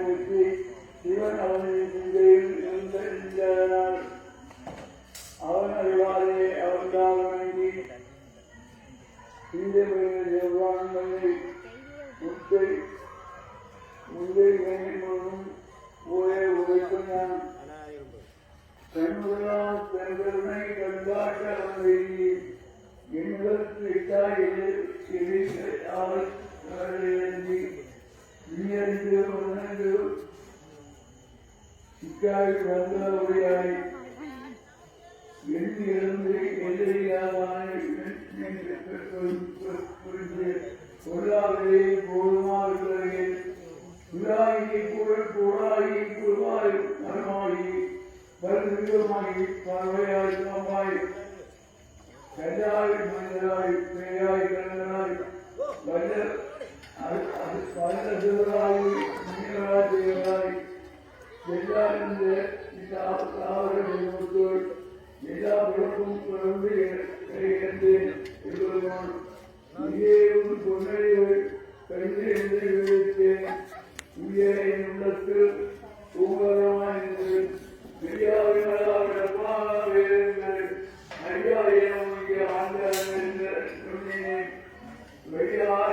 வெற்றி சிவன் அவனின் சிந்தையில் இருந்த அவன் அறிவாரே அவன் தாவணங்கி இந்த முத்தை முந்தை முழுவதும் உழைக்கும் நான் எழுதி நீயறிந்து உணர்ந்து சிக்காய் வந்தபடியாய் எண்ணி இருந்து எதிரியாவான புரிந்து பொருளாதாரே போதுமாறுகிறேன் விழாயி புகழ் புகழாயி குருவாய் மரமாயி வருமாயி பார்வையாய் சமமாய் கல்லாய் மனிதராய் பேயாய் கண்ணராய் வல்ல வல்ல சிவராய் நீராய் தேவராய் எல்லாருந்த இந்த ஆவரணத்தோடு எல்லா பிறப்பும் பிறந்து கிடைக்கின்றேன் எங்களுடன் இங்கே ஒரு பொன்னறிவை கண்டு என்று விவரித்தேன் இங்கே என் உள்ளத்தில் பூங்கரமாயிருந்தது பெரியாவினால் ஐயாயிரம் இங்கே ஆண்டார்கள் என்று சொன்னேன்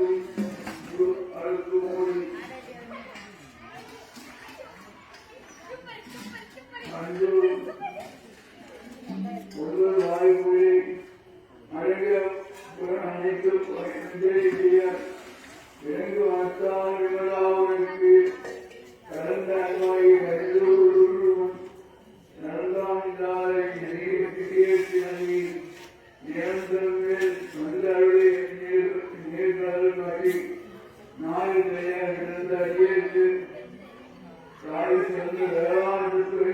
you. சிறந்த வேளாண்மை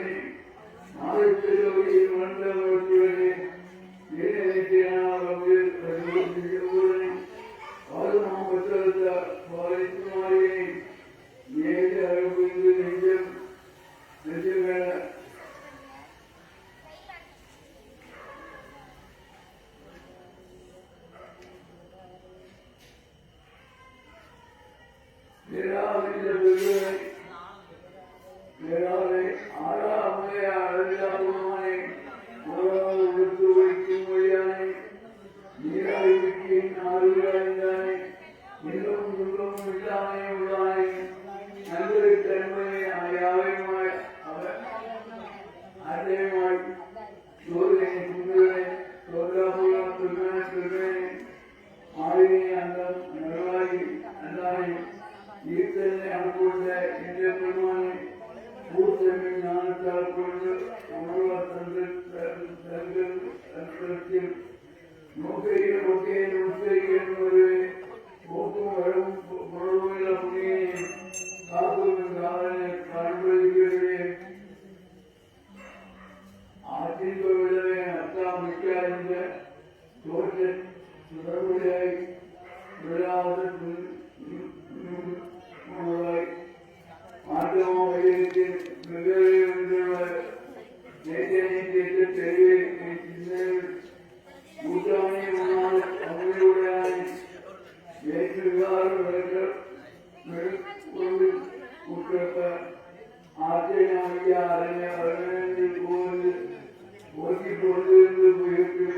Yeah. கொண்டு அமர்வார் தந்து தந்திரத்தில் நோக்கைய நோக்கைய நோக்கைய என்பது போக்கும் வரும் பொருளுள்ள முனியை காக்கும் காலனை காண்பதிக்கிறேன் ஆற்றில் விடவே அத்தா மிக்க அறிந்த தோற்ற சுடர்வுடையாய் விழாத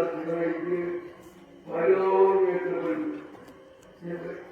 Thank you.